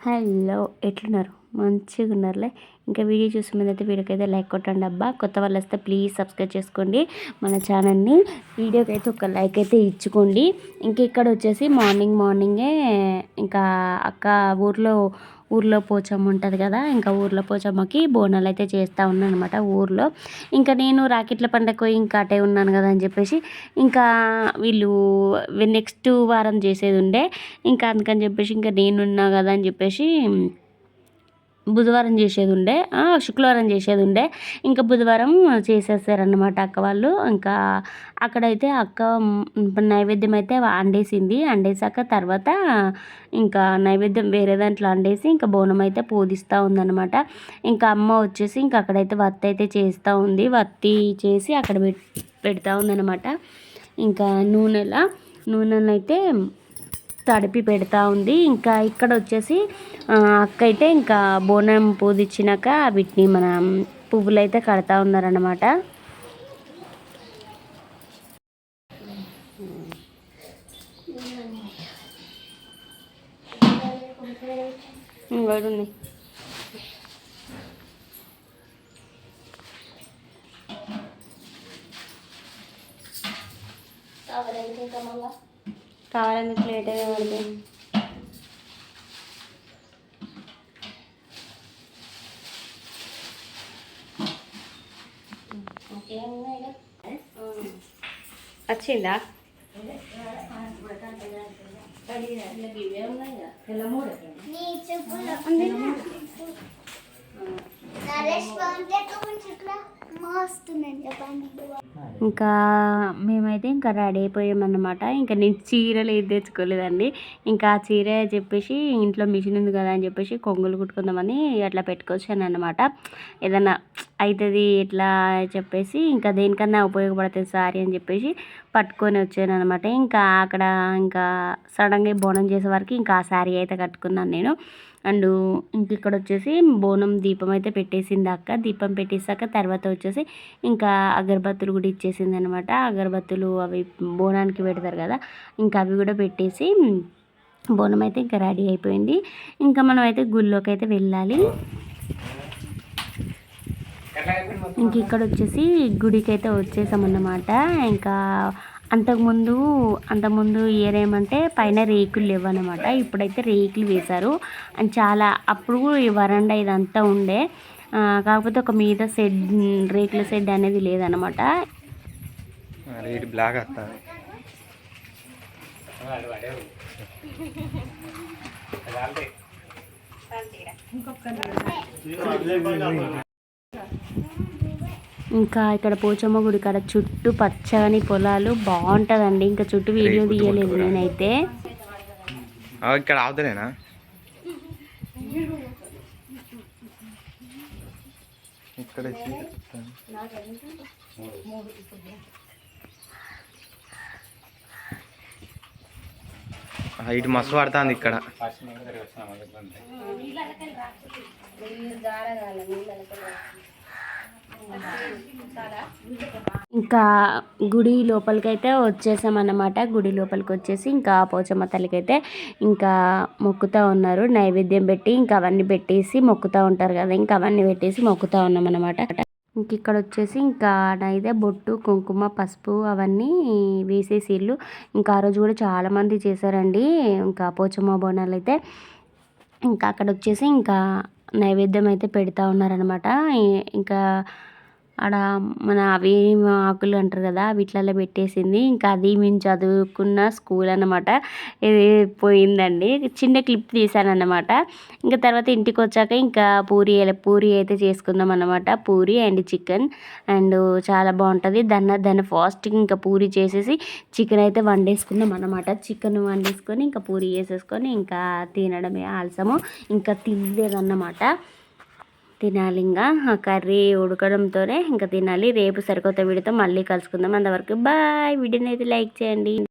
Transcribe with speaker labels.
Speaker 1: Hello ఎట్లున్నారు? మంచిగా ఉన్నారులే ఇంకా వీడియో చూసే ముందు అయితే లైక్ కొట్టండి అబ్బా. కొత్త వాళ్ళు వస్తే ప్లీజ్ సబ్స్క్రైబ్ చేసుకోండి. మన ఛానల్ని వీడియోకి అయితే ఒక లైక్ అయితే ఇచ్చుకోండి. ఇంక ఇక్కడ వచ్చేసి మార్నింగ్ మార్నింగే ఇంకా అక్క ఊర్లో ఊర్లో పోచమ్మ ఉంటుంది కదా ఇంకా ఊర్లో పోచమ్మకి బోనాలు అయితే చేస్తూ ఉన్నాను అనమాట ఊర్లో. ఇంకా నేను రాకెట్ల పండగ ఇంకా అటే ఉన్నాను కదా అని చెప్పేసి ఇంకా వీళ్ళు నెక్స్ట్ వారం చేసేది ఉండే ఇంకా అందుకని చెప్పేసి ఇంకా నేనున్నా కదా అని చెప్పేసి బుధవారం చేసేది ఉండే శుక్రవారం చేసేది ఉండే ఇంకా బుధవారం చేసేసారనమాట అక్క వాళ్ళు. ఇంకా అక్కడైతే అక్క నైవేద్యం అయితే వండేసింది వండేసాక తర్వాత ఇంకా నైవేద్యం వేరే దాంట్లో వండేసి ఇంకా బోనం అయితే పూజిస్తూ ఉందన్నమాట. ఇంకా అమ్మ వచ్చేసి ఇంకా అక్కడైతే వత్తి అయితే చేస్తూ ఉంది. వత్తి చేసి అక్కడ పెడతా ఉందన్నమాట. ఇంకా నూనెలా నూనెలో తడిపి పెడతా ఉంది. ఇంకా ఇక్కడ వచ్చేసి అక్క అయితే ఇంకా బోనం పూదిచ్చినాక వీటిని మన పువ్వులు అయితే కడతా ఉన్నారనమాట వాడుంది కావాలని ప్లేట్ అయితే పడుతుంది వచ్చిందా ఇంకా మేమైతే ఇంకా రెడీ అయిపోయామన్నమాట. ఇంకా నేను చీరలు ఏది తెచ్చుకోలేదండి. ఇంకా ఆ చీర చెప్పేసి ఇంట్లో మిషన్ ఉంది కదా అని చెప్పేసి కొంగులు కుట్టుకుందామని అట్లా పెట్టుకొచ్చాను అనమాట ఏదన్నా అవుతుంది ఇట్లా చెప్పేసి ఇంకా దేనికన్నా ఉపయోగపడుతుంది సారీ అని చెప్పేసి పట్టుకొని వచ్చాను అనమాట ఇంకా అక్కడ ఇంకా సడన్గా బోనం చేసే వరకు ఇంకా ఆ శారీ అయితే కట్టుకున్నాను నేను. అండ్ ఇంక ఇక్కడ వచ్చేసి బోనం దీపం అయితే పెట్టేసింది అక్క. దీపం పెట్టేసాక తర్వాత వచ్చేసి ఇంకా అగరబత్తులు కూడా ఇచ్చేసింది అనమాట అగరబత్తులు అవి బోనానికి పెడతారు కదా ఇంకా అవి కూడా పెట్టేసి బోనం అయితే ఇంకా రెడీ అయిపోయింది. ఇంకా మనం అయితే గుళ్ళోకి అయితే వెళ్ళాలి. ఇంక ఇక్కడ వచ్చేసి గుడికి అయితే వచ్చేసామన్నమాట ఇంకా అంతకుముందు అంతకుముందు ఇయర్ ఏమంటే పైన రేకులు లేవన్నమాట ఇప్పుడైతే రేకులు వేశారు. అండ్ చాలా అప్పుడు ఈ వరండా ఇదంతా ఉండే. కాకపోతే ఒక మీద షెడ్ రేకుల షెడ్ అనేది లేదనమాట బ్లాక్ ఇంకా ఇక్కడ పోచమ్మ గుడి కాడ చుట్టూ పచ్చని పొలాలు బాగుంటుందండి. ఇంకా చుట్టూ వీడియో తీయలేదు నేనైతే.
Speaker 2: ఇక్కడ అవుతానేనా ఇక్కడ ఇటు మస్తు పడుతుంది ఇక్కడ.
Speaker 1: ఇంకా గుడి లోపలికైతే వచ్చేసామన్నమాట. గుడి లోపలికి వచ్చేసి ఇంకా పోచమ్మ తల్లికి అయితే ఇంకా మొక్కుతూ ఉన్నారు. నైవేద్యం పెట్టి ఇంకా అవన్నీ పెట్టేసి మొక్కుతూ ఉంటారు కదా ఇంకా అవన్నీ పెట్టేసి మొక్కుతూ ఉన్నామన్నమాట. ఇంక ఇక్కడ వచ్చేసి ఇంకా నైదే బొట్టు కుంకుమ పసుపు అవన్నీ వేసేసి ఇల్లు. ఇంకా ఆ రోజు కూడా చాలామంది చేశారండి. ఇంకా పోచమ్మ బోనాలు అయితే. ఇంకా అక్కడ వచ్చేసి ఇంకా నైవేద్యం అయితే పెడతా ఉన్నారనమాట ఇంకా ఆడ మన అవి ఆకులు అంటారు కదా వీటిలలో పెట్టేసింది. ఇంకా అది మేము చదువుకున్న స్కూల్ అనమాట ఇది పోయిందండి. చిన్న క్లిప్ తీసాను అనమాట ఇంకా తర్వాత ఇంటికి వచ్చాక ఇంకా పూరి పూరి అయితే చేసుకుందాం అనమాట పూరి అండ్ చికెన్ అండ్ చాలా బాగుంటుంది. దాన్ని దాన్ని ఫాస్ట్గా ఇంకా పూరి చేసేసి చికెన్ అయితే వండేసుకుందాం అనమాట చికెన్ వండేసుకొని ఇంకా పూరి చేసేసుకొని ఇంకా తినడమే ఆలసము ఇంకా తినలేదన్నమాట తినాలి ఇంకా కర్రీ ఉడకడంతోనే ఇంకా తినాలి. రేపు సరికొత్త వీడితో మళ్ళీ కలుసుకుందాం. అంతవరకు బాయ్. వీడియోని అయితే లైక్ చేయండి.